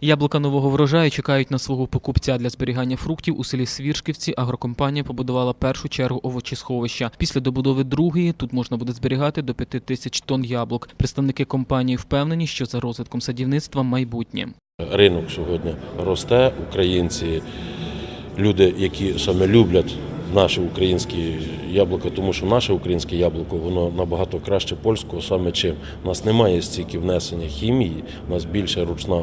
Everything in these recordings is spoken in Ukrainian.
Яблука нового врожаю чекають на свого покупця для зберігання фруктів у селі Свіршківці. Агрокомпанія побудувала першу чергу овочесховища. Після добудови другої тут можна буде зберігати до 5 тисяч тонн яблук. Представники компанії впевнені, що за розвитком садівництва майбутнє. Ринок сьогодні росте. Українці, люди, які саме люблять наші українські яблука, тому що наше українське яблуко воно набагато краще польського. Саме чим у нас немає стільки внесення хімії, у нас більше ручна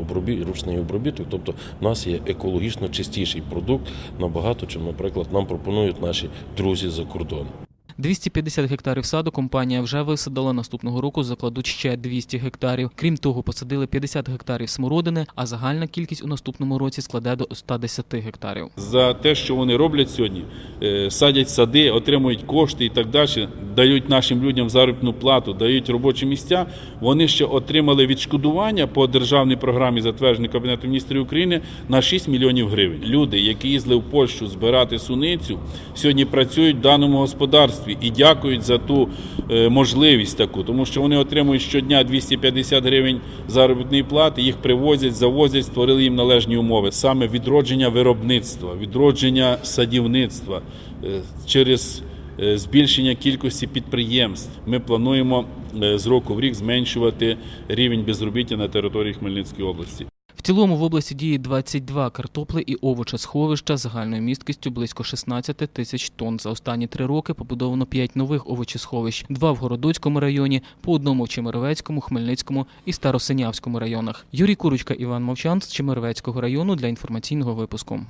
обробі... ручний обробіток. Тобто в нас є екологічно чистіший продукт набагато, чим, наприклад, нам пропонують наші друзі за кордону. 250 гектарів саду компанія вже висадила. Наступного року закладуть ще 200 гектарів. Крім того, посадили 50 гектарів смородини, а загальна кількість у наступному році складе до 110 гектарів. за те, що вони роблять сьогодні, Е, садять сади, отримують кошти і так далі, дають нашим людям заробітну плату, дають робочі місця. Вони ще отримали відшкодування по державній програмі, затвердженій Кабінетом міністрів України, на 6 мільйонів гривень. Люди, які їздили в Польщу збирати суницю, сьогодні працюють в даному господарстві і дякують за ту е, можливість таку, тому що вони отримують щодня 250 гривень заробітної плати, їх привозять, завозять, створили їм належні умови. Саме відродження виробництва, відродження садівництва е, через збільшення кількості підприємств. Ми плануємо е, з року в рік зменшувати рівень безробіття на території Хмельницької області. В цілому в області діє 22 картопли і овочесховища загальною місткістю близько 16 тисяч тонн. За останні три роки побудовано 5 нових овочесховищ, два в Городоцькому районі, по одному в Чемеровецькому, Хмельницькому і Старосинявському районах. Юрій Курочка, Іван Мовчан з Чемеровецького району для інформаційного випуску.